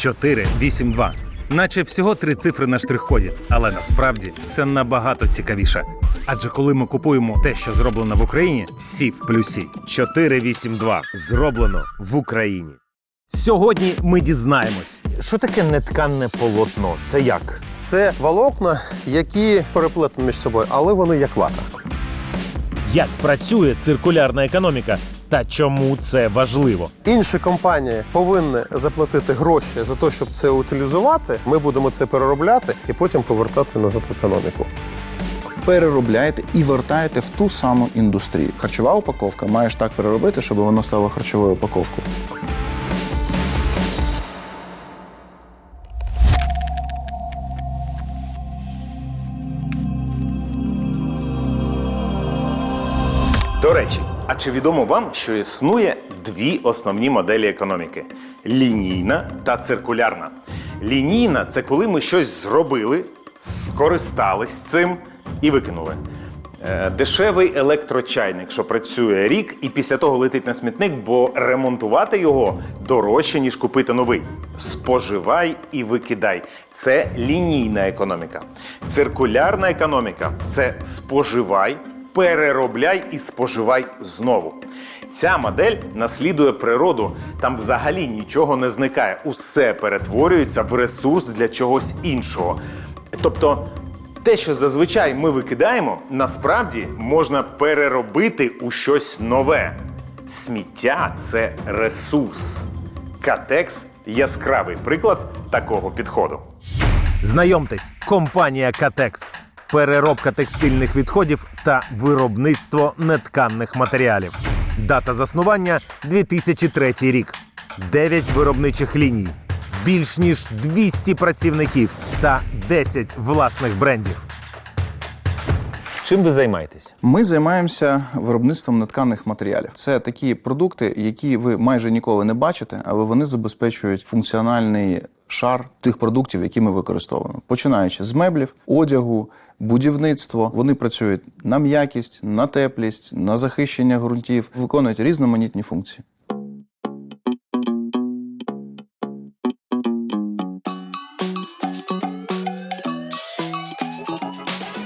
482. Наче всього три цифри на штрих-коді, але насправді все набагато цікавіше. Адже коли ми купуємо те, що зроблено в Україні, всі в плюсі. 482. Зроблено в Україні. Сьогодні ми дізнаємось, що таке нетканне полотно. Це як? Це волокна, які переплетені між собою, але вони як вата. Як працює циркулярна економіка та чому це важливо? Інші компанії повинні заплатити гроші за те, щоб це утилізувати. Ми будемо це переробляти і потім повертати назад в економіку. переробляєте і вертаєте в ту саму індустрію. Харчова упаковка маєш так переробити, щоб воно стало харчовою упаковкою. До речі, а чи відомо вам, що існує дві основні моделі економіки: лінійна та циркулярна. Лінійна це коли ми щось зробили, скористались цим і викинули. Е, Дешевий електрочайник, що працює рік, і після того летить на смітник, бо ремонтувати його дорожче, ніж купити новий. Споживай і викидай. Це лінійна економіка. Циркулярна економіка це споживай, переробляй і споживай знову. Ця модель наслідує природу. Там взагалі нічого не зникає. Усе перетворюється в ресурс для чогось іншого. Тобто, те, що зазвичай ми викидаємо, насправді можна переробити у щось нове. Сміття це ресурс. Катекс яскравий приклад такого підходу. Знайомтесь, компанія Катекс. Переробка текстильних відходів та виробництво нетканних матеріалів. Дата заснування 2003 рік. 9 виробничих ліній, більш ніж 200 працівників та 10 власних брендів. Чим ви займаєтесь? Ми займаємося виробництвом нетканих матеріалів. Це такі продукти, які ви майже ніколи не бачите, але вони забезпечують функціональний шар тих продуктів, які ми використовуємо. Починаючи з меблів, одягу, будівництво. Вони працюють на м'якість, на теплість, на захищення ґрунтів, виконують різноманітні функції.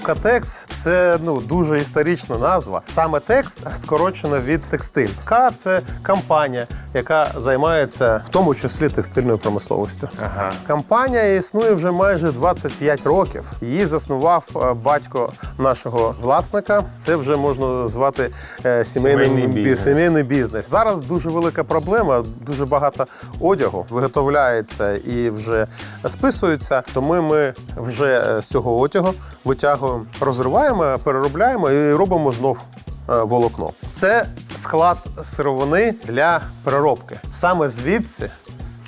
Катекс це ну дуже історична назва. Саме текс скорочено від текстиль. К це компанія, яка займається в тому числі текстильною промисловістю. Ага. Компанія існує вже майже 25 років. Її заснував е, батько нашого власника. Це вже можна назвати е, сімейним Сімейний бізнес. сімейний бізнес. Зараз дуже велика проблема. Дуже багато одягу виготовляється і вже списується. Тому ми вже е, з цього одягу витягуємо, розриваємо, переробляємо і робимо знов. е, Волокно це склад сировини для переробки. Саме звідси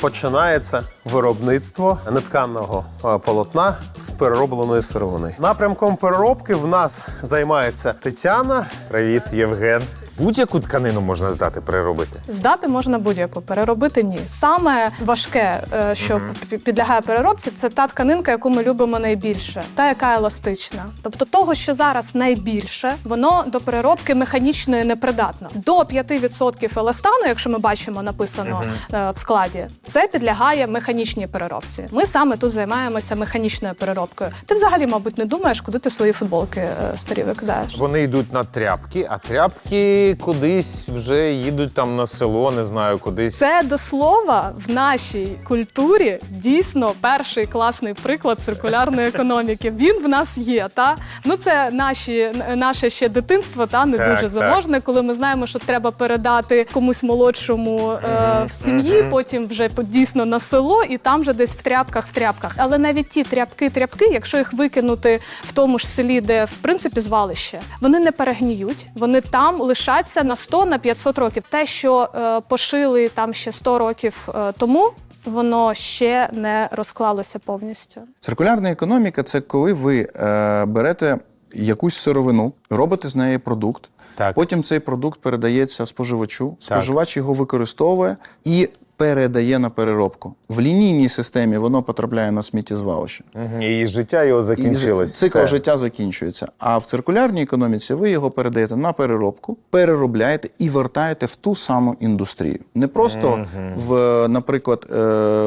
починається виробництво нетканого е, полотна з переробленої сировини. Напрямком переробки в нас займається Тетяна. Привіт, Євген. Будь-яку тканину можна здати, переробити. Здати можна будь-яку, переробити ні. Саме важке, е, що пі- підлягає переробці, це та тканинка, яку ми любимо найбільше, та яка еластична. Тобто того, що зараз найбільше, воно до переробки механічної непридатно. До 5% еластану, якщо ми бачимо написано е, в складі, це підлягає механічній переробці. Ми саме тут займаємося механічною переробкою. Ти взагалі, мабуть, не думаєш, куди ти свої футболки е, старі викидаєш. Вони йдуть на тряпки, а тряпки кудись вже їдуть там на село, не знаю, кудись. Це до слова в нашій культурі дійсно перший класний приклад циркулярної економіки. Він в нас є. Та ну це наші наше ще дитинство, та не Так, дуже так. заможне, коли ми знаємо, що треба передати комусь молодшому е, в сім'ї, потім вже дійсно на село, і там вже десь в тряпках, в тряпках. Але навіть ті тряпки, тряпки, якщо їх викинути в тому ж селі, де в принципі звалище, вони не перегніють, вони там лишаться на 100 на 500 років. Те, що е, пошили там ще 100 років е, тому. Воно ще не розклалося повністю. Циркулярна економіка це коли ви е, берете якусь сировину, робите з неї продукт. Так. Потім цей продукт передається споживачу, споживач його використовує і передає на переробку. В лінійній системі воно потрапляє на сміттєзвалище. Угу. І життя його закінчилось. І цикл Все. життя закінчується. А в циркулярній економіці ви його передаєте на переробку, переробляєте і вертаєте в ту саму індустрію. Не просто в, наприклад, е,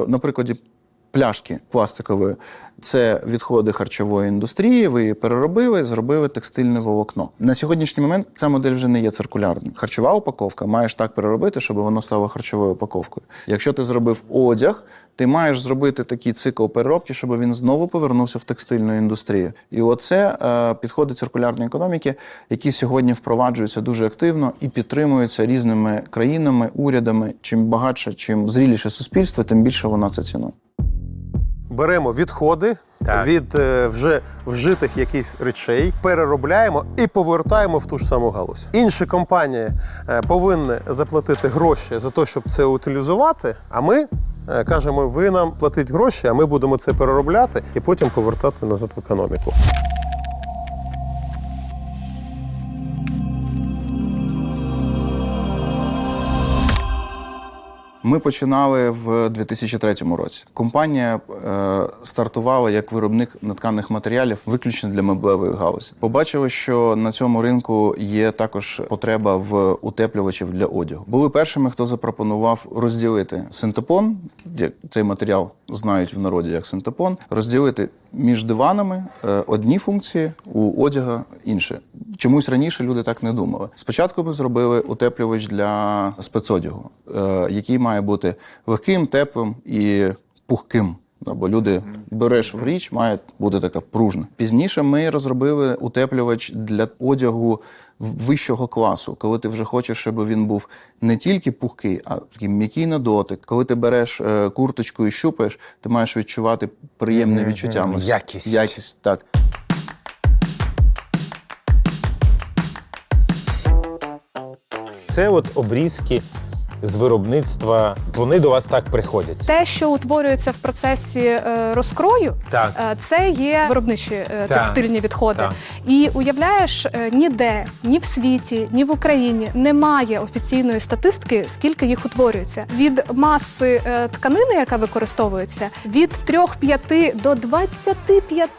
на прикладі пляшки пластикової. Це відходи харчової індустрії. Ви її переробили, зробили текстильне волокно. На сьогоднішній момент ця модель вже не є циркулярною. Харчова упаковка маєш так переробити, щоб воно стало харчовою упаковкою. Якщо ти зробив одяг, ти маєш зробити такий цикл переробки, щоб він знову повернувся в текстильну індустрію. І оце е, підходи циркулярної економіки, які сьогодні впроваджуються дуже активно і підтримуються різними країнами, урядами. Чим багатше, чим зріліше суспільство, тим більше воно це цінує. Беремо відходи Так. від е, вже вжитих якихось речей, переробляємо і повертаємо в ту ж саму галузь. Інші компанії е, повинні заплатити гроші за те, щоб це утилізувати. А ми е, кажемо, ви нам платіть гроші, а ми будемо це переробляти і потім повертати назад в економіку. Ми починали в 2003 році. Компанія е, стартувала як виробник натканих матеріалів виключно для меблевої галузі. Побачили, що на цьому ринку є також потреба в утеплювачів для одягу. Були першими, хто запропонував розділити синтепон, цей матеріал знають в народі як синтепон, розділити між диванами е, одні функції, у одяга інші. Чомусь раніше люди так не думали. Спочатку ми зробили утеплювач для спецодягу, е, який має бути легким, теплим і пухким. Бо люди береш в річ, має бути така пружна. Пізніше ми розробили утеплювач для одягу вищого класу, коли ти вже хочеш, щоб він був не тільки пухкий, а такий м'який на дотик. Коли ти береш е, курточку і щупаєш, ти маєш відчувати приємне відчуття. Якість. Якість, так. Це от обрізки з виробництва. Вони до вас так приходять. Те, що утворюється в процесі е, розкрою, Так. е, це є виробничі е, Так. текстильні відходи. Так. І уявляєш, ніде, ні в світі, ні в Україні немає офіційної статистики, скільки їх утворюється. Від маси тканини, яка використовується, від 3-5 до 25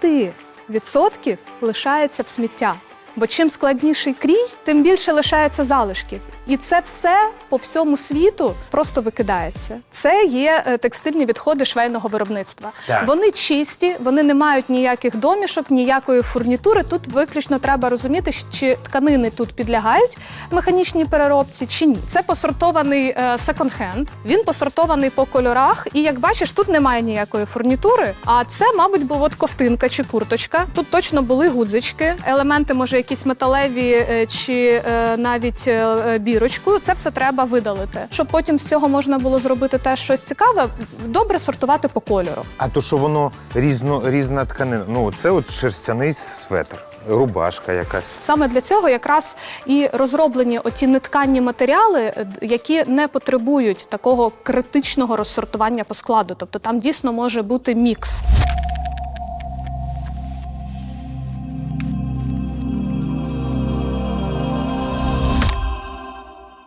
відсотків лишається в сміття. Бо чим складніший крій, тим більше лишається залишків. І це все по всьому світу просто викидається. Це є е, текстильні відходи швейного виробництва. Так. Вони чисті, вони не мають ніяких домішок, ніякої фурнітури. Тут виключно треба розуміти, чи тканини тут підлягають механічній переробці, чи ні. Це посортований секонд-хенд. Він посортований по кольорах. І як бачиш, тут немає ніякої фурнітури. А це, мабуть, був от ковтинка чи курточка. Тут точно були гудзички, елементи, може, якісь металеві е, чи е, навіть е, е. Це все треба видалити. Щоб потім з цього можна було зробити теж щось цікаве, добре сортувати по кольору. А то, що воно різно, різна тканина. Ну, це от шерстяний светр, рубашка якась. Саме для цього якраз і розроблені оті нетканні матеріали, е, які не потребують такого критичного розсортування по складу. Тобто там дійсно може бути мікс.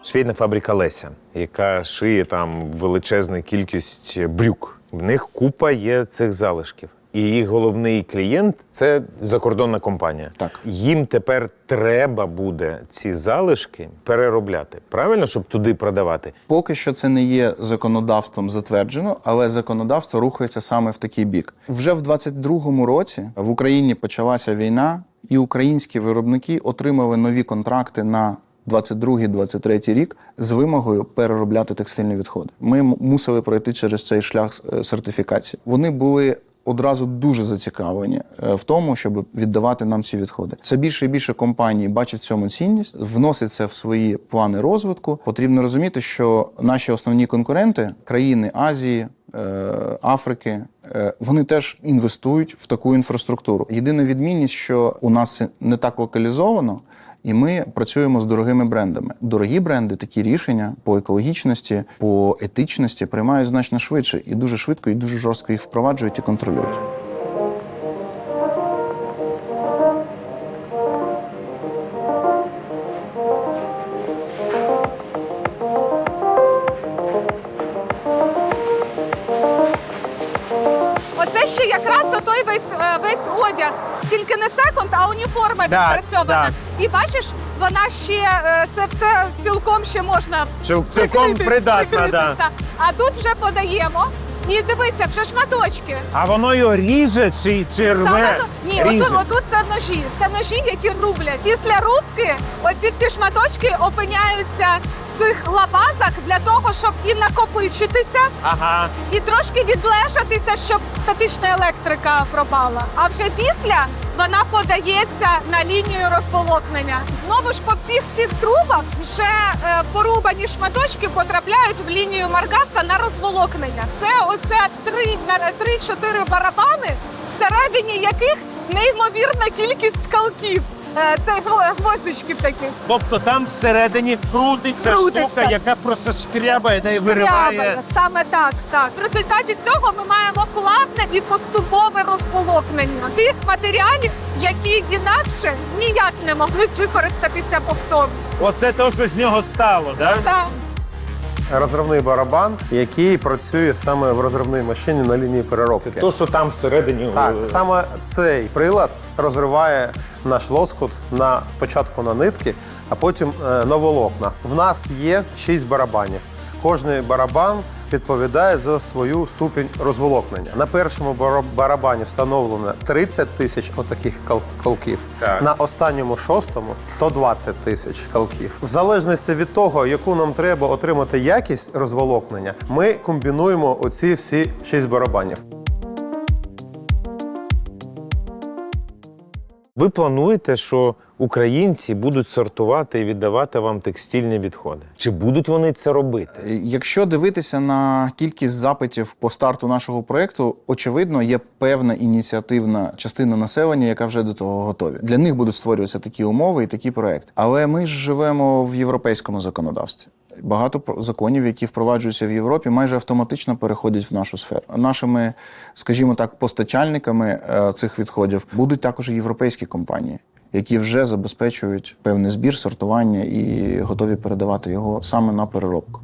Швейна фабрика Леся, яка шиє там величезну кількість брюк. В них купа є цих залишків. І їх головний клієнт це закордонна компанія. Так. Їм тепер треба буде ці залишки переробляти. Правильно, щоб туди продавати. Поки що це не є законодавством затверджено, але законодавство рухається саме в такий бік. Вже в 22-му році в Україні почалася війна, і українські виробники отримали нові контракти на 22-23 рік з вимогою переробляти текстильні відходи. Ми мусили пройти через цей шлях е, сертифікації. Вони були одразу дуже зацікавлені е, в тому, щоб віддавати нам ці відходи. Все більше і більше компаній бачать в цьому цінність, вносять це в свої плани розвитку. Потрібно розуміти, що наші основні конкуренти країни Азії. е, Африки, вони теж інвестують в таку інфраструктуру. Єдина відмінність, що у нас це не так локалізовано, і ми працюємо з дорогими брендами. Дорогі бренди такі рішення по екологічності, по етичності приймають значно швидше і дуже швидко, і дуже жорстко їх впроваджують і контролюють. Уніформа Так, відпрацьована. І бачиш, вона ще е, це все цілком ще можна Цілком прикритись, придатна, прикритись, да. А тут вже подаємо. І дивися, вже шматочки. А воно його ріже чи, чи рве? Саме то- ні, ріже. отут, отут це ножі. Це ножі, які рублять. Після рубки оці всі шматочки опиняються в цих лабазах для того, щоб і накопичитися, Ага. і трошки відлежатися, щоб статична електрика пропала. А вже після вона подається на лінію розволокнення. Знову ж по всіх цих трубах вже е, порубані шматочки потрапляють в лінію Маргаса на розволокнення. Це оце три-чотири барабани, всередині яких неймовірна кількість калків. Е, Це гво- гвоздичків таких. Тобто там всередині крутиться, Крутиться. штука, яка просто шкрябає та й вириває. Саме так, так. В результаті цього ми маємо плавне і поступове розволокнення тих матеріалів, які інакше ніяк не могли б використатися повторно. Оце то, що з нього стало, да? Так. Розривний барабан, який працює саме в розривній машині на лінії переробки. То, що там всередині. Так, е, саме цей прилад розриває наш лоскут на спочатку на нитки, а потім е, на волокна. В нас є шість барабанів. Кожний барабан відповідає за свою ступінь розволокнення. На першому барабані встановлено 30 тисяч отаких калків. Так. На останньому шостому 120 тисяч калків. В залежності від того, яку нам треба отримати якість розволокнення, ми комбінуємо оці всі шість барабанів. Ви плануєте, що українці будуть сортувати і віддавати вам текстильні відходи? Чи будуть вони це робити? Якщо дивитися на кількість запитів по старту нашого проекту, очевидно, є певна ініціативна частина населення, яка вже до того готові. Для них будуть створюватися такі умови і такі проекти. Але ми ж живемо в європейському законодавстві. Багато законів, які впроваджуються в Європі, майже автоматично переходять в нашу сферу. Нашими, скажімо так, постачальниками е, цих відходів будуть також європейські компанії, які вже забезпечують певний збір, сортування і готові передавати його саме на переробку.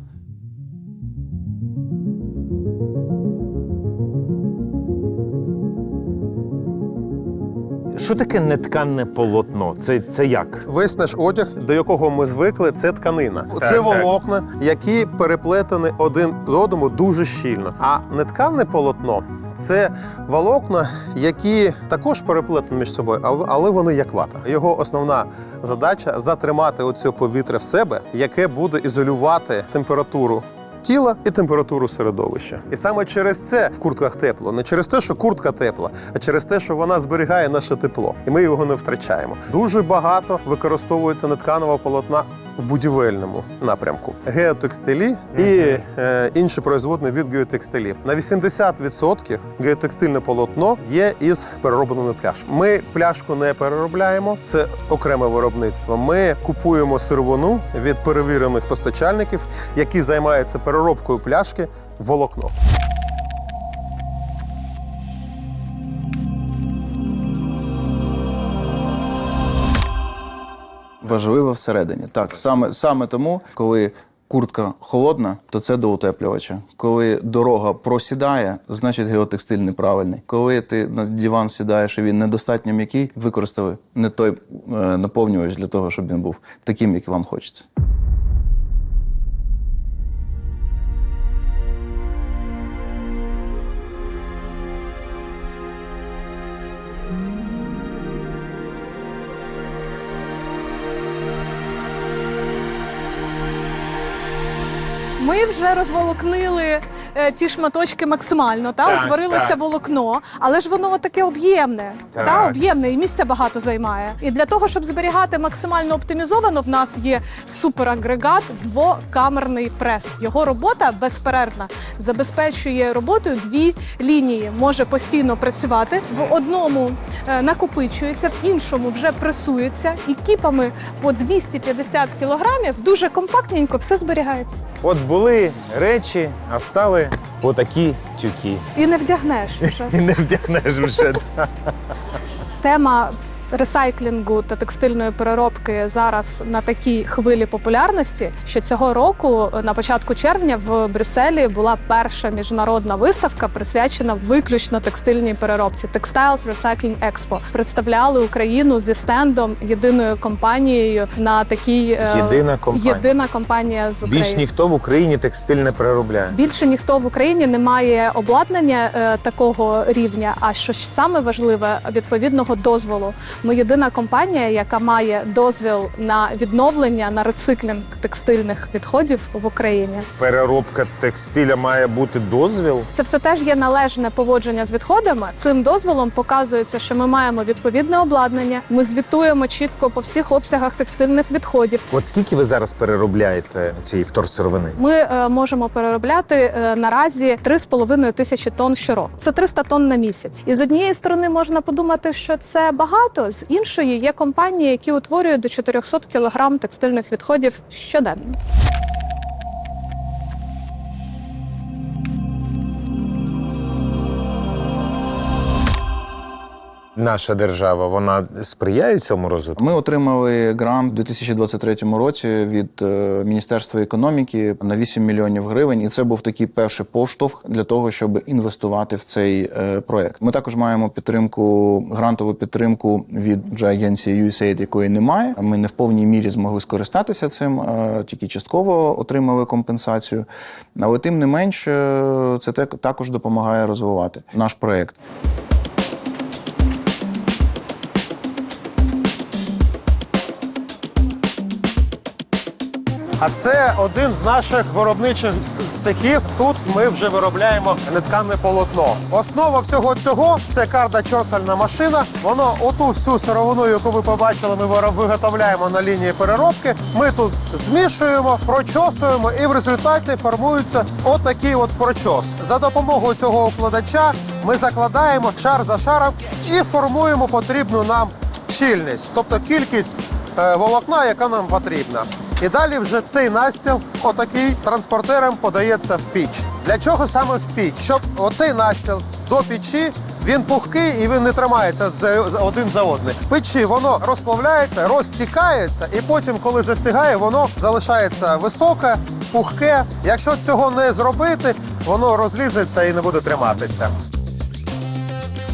Що таке нетканне полотно? Це, це як? Весь наш одяг, до якого ми звикли, це тканина. це так. волокна, які переплетені один з одному дуже щільно. А нетканне полотно це волокна, які також переплетені між собою, а в- але вони як вата. Його основна задача затримати оце повітря в себе, яке буде ізолювати температуру. Тіла і температуру середовища, і саме через це в куртках тепло, не через те, що куртка тепла, а через те, що вона зберігає наше тепло, і ми його не втрачаємо. Дуже багато використовується нетканого полотна в будівельному напрямку. Геотекстилі і е, інші производні від геотекстилів. На 80% геотекстильне полотно є із переробленими пляшками. Ми пляшку не переробляємо, це окреме виробництво. Ми купуємо сировину від перевірених постачальників, які займаються переробкою пляшки в волокно. Важливо всередині. Так, саме, саме тому, коли куртка холодна, то це до утеплювача. Коли дорога просідає, значить геотекстиль неправильний. Коли ти на диван сідаєш і він недостатньо м'який, використали не той е, наповнювач для того, щоб він був таким, як вам хочеться. Ми вже розволокнили е, ті шматочки максимально, та Так, утворилося так. волокно, але ж воно таке об'ємне, Так. та об'ємне і місця багато займає. І для того, щоб зберігати максимально оптимізовано, в нас є суперагрегат, двокамерний прес. Його робота безперервна забезпечує роботою дві лінії. Може постійно працювати в одному е, накопичується, в іншому вже пресується, і кіпами по 250 кілограмів дуже компактненько все зберігається. От були речі, а стали отакі тюки. І не вдягнеш вже. І не вдягнеш вже. Тема ресайклінгу та текстильної переробки зараз на такій хвилі популярності, що цього року, на початку червня, в Брюсселі була перша міжнародна виставка, присвячена виключно текстильній переробці Textiles Recycling Expo. Представляли Україну зі стендом єдиною компанією на такій е, Єдина компанія. єдина компанія з України. Більш ніхто в Україні текстиль не переробляє. Більше ніхто в Україні не має обладнання е, такого рівня. А що саме важливе, відповідного дозволу. Ми єдина компанія, яка має дозвіл на відновлення на рециклінг текстильних відходів в Україні. Переробка текстиля має бути дозвіл. Це все теж є належне поводження з відходами. Цим дозволом показується, що ми маємо відповідне обладнання. Ми звітуємо чітко по всіх обсягах текстильних відходів. От скільки ви зараз переробляєте цієї вторсировини? Ми е, можемо переробляти е, наразі 3,5 тисячі тонн щороку. Це 300 тонн на місяць. І з однієї сторони можна подумати, що це багато. З іншої є компанії, які утворюють до 400 кілограм текстильних відходів щоденно. Наша держава вона сприяє цьому розвитку? Ми отримали грант у 2023 році від е, Міністерства економіки на 8 мільйонів гривень, і це був такий перший поштовх для того, щоб інвестувати в цей е, проект. Ми також маємо підтримку, грантову підтримку від агенції USAID, якої немає. Ми не в повній мірі змогли скористатися цим, е, тільки частково отримали компенсацію. Але тим не менш, е, це також допомагає розвивати наш проект. А це один з наших виробничих цехів. Тут ми вже виробляємо неткане полотно. Основа всього цього це карда чосальна машина. Воно оту всю сировину, яку ви побачили, ми виготовляємо на лінії переробки. Ми тут змішуємо, прочосуємо, і в результаті формується отакий от прочос. За допомогою цього укладача ми закладаємо шар за шаром і формуємо потрібну нам щільність, тобто кількість е, волокна, яка нам потрібна. І далі вже цей настіл, отакий транспортером подається в піч. Для чого саме в піч? Щоб оцей настіл до печі він пухкий і він не тримається за- один за одним. В печі воно розплавляється, розтікається, і потім, коли застигає, воно залишається високе, пухке. Якщо цього не зробити, воно розлізеться і не буде триматися.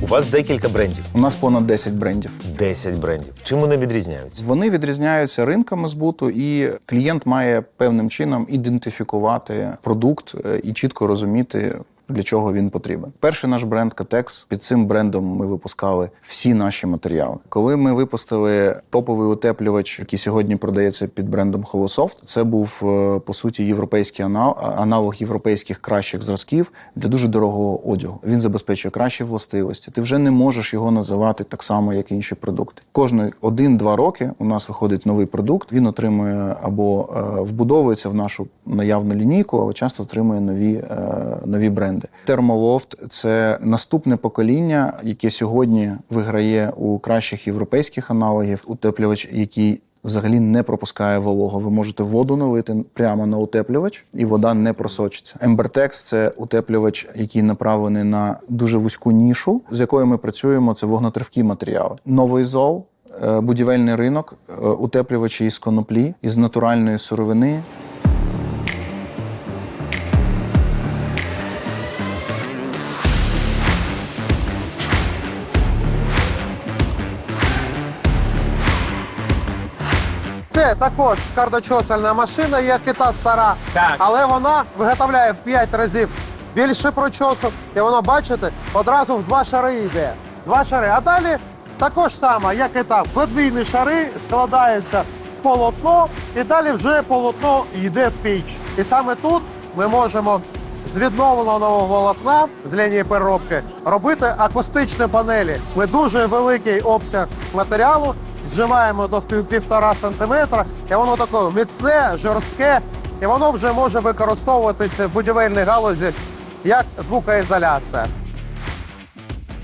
У вас декілька брендів. У нас понад 10 брендів. 10 брендів. Чим вони відрізняються? Вони відрізняються ринками збуту, і клієнт має певним чином ідентифікувати продукт е, і чітко розуміти. Для чого він потрібен? Перший наш бренд Катекс. Під цим брендом ми випускали всі наші матеріали. Коли ми випустили топовий утеплювач, який сьогодні продається під брендом Холософт, це був е, по суті європейський анал- аналог європейських кращих зразків для дуже дорогого одягу. Він забезпечує кращі властивості. Ти вже не можеш його називати так само, як інші продукти. Кожні один-два роки у нас виходить новий продукт. Він отримує або е, вбудовується в нашу наявну лінійку, але часто отримує нові, е, нові бренди. Термолофт це наступне покоління, яке сьогодні виграє у кращих європейських аналогів. Утеплювач, який Взагалі не пропускає вологу. Ви можете воду налити прямо на утеплювач, і вода не просочиться. Ембертекс це утеплювач, який направлений на дуже вузьку нішу, з якою ми працюємо. Це вогнетривкі матеріали. Новий зол, е, будівельний ринок, е, утеплювачі із коноплі, із натуральної сировини. Також кардочосальна машина, як і та стара, Так. але вона виготовляє в 5 разів більше прочосу. І воно, бачите, одразу в два шари йде. Два шари. А далі також саме, як і там, подвійні шари складаються в полотно, і далі вже полотно йде в піч. І саме тут ми можемо з відновленого волокна з лінії переробки робити акустичні панелі. Ми дуже великий обсяг матеріалу зжимаємо до пів- півтора сантиметра, і воно таке міцне, жорстке, і воно вже може використовуватися в будівельній галузі як звукоізоляція.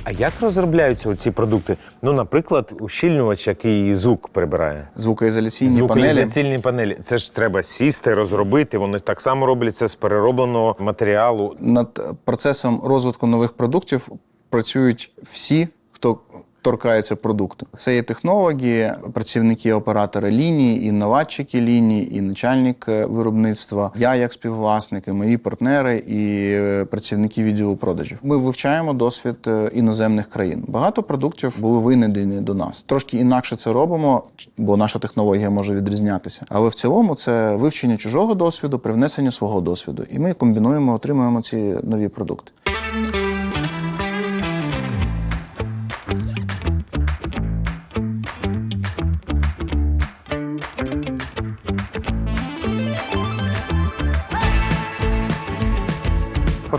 А як розробляються ці продукти? Ну, наприклад, ущільнювач, який звук прибирає. Звукоізоляційні панелі. Звукоізоляційні панелі. Це ж треба сісти, розробити. Вони так само робляться з переробленого матеріалу. Над процесом розвитку нових продуктів працюють всі, хто торкається продукту. Це і технологи, працівники оператори лінії, і наладчики лінії, і начальник е, виробництва. Я як співвласник, і мої партнери, і е, працівники відділу продажів. Ми вивчаємо досвід е, іноземних країн. Багато продуктів були винайдені до нас. Трошки інакше це робимо, бо наша технологія може відрізнятися. Але в цілому це вивчення чужого досвіду, привнесення свого досвіду. І ми комбінуємо, отримуємо ці нові продукти.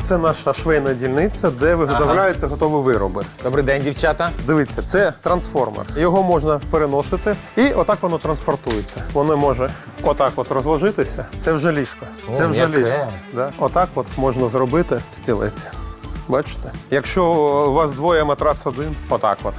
Оце наша швейна дільниця, де виготовляються готові вироби. Добрий день, дівчата. Дивіться, це трансформер. Його можна переносити, і отак воно транспортується. Воно може отак от розложитися. Це вже ліжко. Це О, вже яке. ліжко. Да? Отак от можна зробити стілець. Бачите? Якщо у вас двоє матрац один, отак от.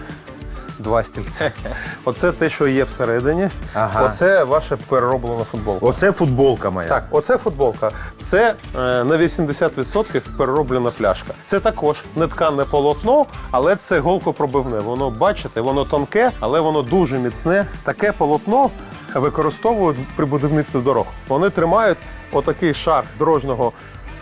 Два стільці. Оце те, що є всередині. Ага. Оце ваша перероблена футболка. Оце футболка моя. Так, оце футболка. Це е, на 80% перероблена пляшка. Це також не ткане полотно, але це голкопробивне. Воно бачите, воно тонке, але воно дуже міцне. Таке полотно використовують при будівництві дорог. Вони тримають отакий шар дорожнього.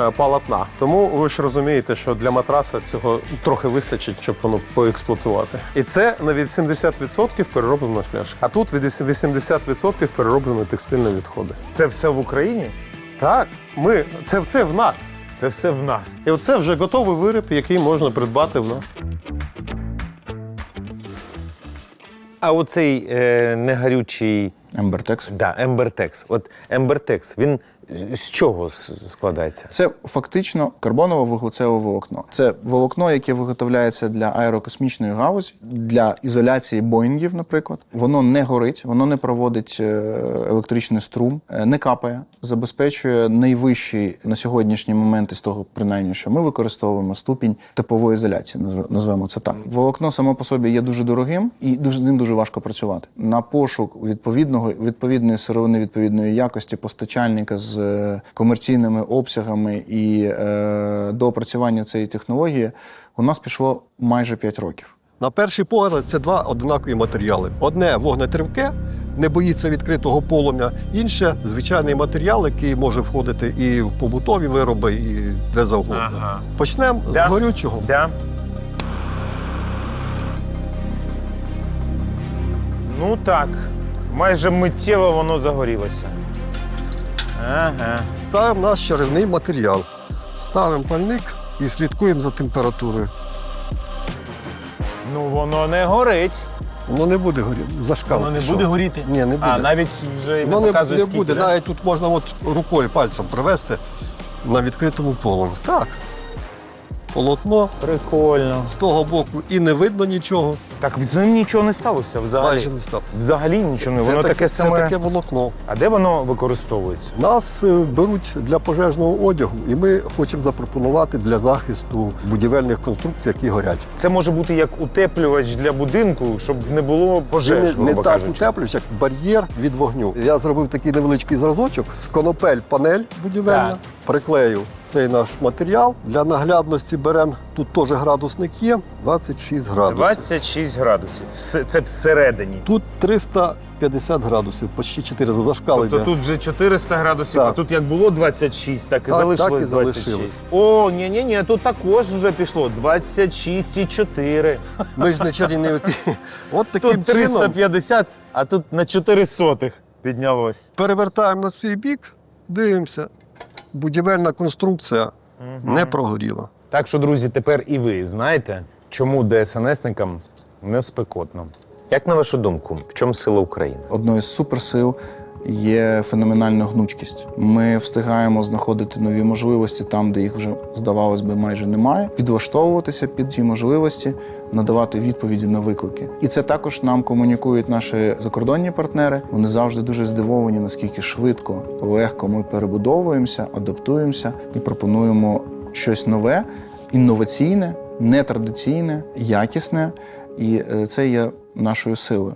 Е, Полотна. Тому ви ж розумієте, що для матраса цього трохи вистачить, щоб воно поексплуатувати. І це на 80% перероблена пляшка. А тут від 80% перероблені текстильні відходи. Це все в Україні? Так, ми це все в нас. Це все в нас. І оце вже готовий виріб, який можна придбати в нас. А оцей е, негарючий Ембертекс. да, Ембертекс. От Ембертекс, він з чого складається? Це фактично карбонове вуглецеве волокно. Це волокно, яке виготовляється для аерокосмічної галузі, для ізоляції боїнгів, наприклад. Воно не горить, воно не проводить е, електричний струм, е, не капає, забезпечує найвищий на сьогоднішній момент із того, принаймні, що ми використовуємо ступінь теплової ізоляції. назв- Назвемо це так. Волокно само по собі є дуже дорогим і дуже з ним дуже важко працювати. На пошук відповідного відповідної сировини відповідної якості постачальника з комерційними обсягами і е, до опрацювання цієї технології у нас пішло майже 5 років. На перший погляд це два однакові матеріали. Одне вогнетривке, не боїться відкритого полум'я, інше звичайний матеріал, який може входити і в побутові вироби, і де завгодно. Ага. Почнемо Да. з горючого. Да. Ну так. Майже миттєво воно загорілося. Ага. Ставимо наш чарівний матеріал. Ставимо пальник і слідкуємо за температурою. Ну воно не горить. Воно не буде горіти. Зашкалити. Воно не що? буде горіти. Ні, не буде. А навіть вже Воно не, показує не скільки. буде. да? Навіть тут можна от рукою пальцем провести на відкритому полум'ї. Так. Полотно Прикольно. з того боку і не видно нічого. Так з ним нічого не сталося взагалі. Майже не став. Взагалі нічого не. Це Воно таке, це саме. таке волокно. А де воно використовується? Нас е, беруть для пожежного одягу, і ми хочемо запропонувати для захисту будівельних конструкцій, які горять. Це може бути як утеплювач для будинку, щоб не було Це пожеж, не, не так кажучи. утеплюєш, як бар'єр від вогню. Я зробив такий невеличкий зразочок з конопель панель будівельна. Так. Приклею цей наш матеріал. Для наглядності беремо тут теж градусник є 26 градусів. 26 градусів. Все- Це всередині. Тут 350 градусів, почти 4 зашкали. Тобто тут вже 400 градусів, Так. а тут як було 26, так і Так, залишилось так і 26. залишилось. О, ні, ні, ні, тут також вже пішло 26,4. Ми ж не чарівники. От таким Тут чином 350, а тут на 4 сотих піднялось. перевертаємо на цей бік, дивимося. Будівельна конструкція не прогоріла. Так що, друзі, тепер і ви знаєте, чому ДСНСникам не спекотно. Як на вашу думку, в чому сила України? Одною з суперсил є феноменальна гнучкість. Ми встигаємо знаходити нові можливості там, де їх вже здавалось би майже немає, підлаштовуватися під ці можливості, надавати відповіді на виклики. І це також нам комунікують наші закордонні партнери. Вони завжди дуже здивовані, наскільки швидко, легко ми перебудовуємося, адаптуємося і пропонуємо щось нове, інноваційне, нетрадиційне, якісне, і е, це є нашою силою.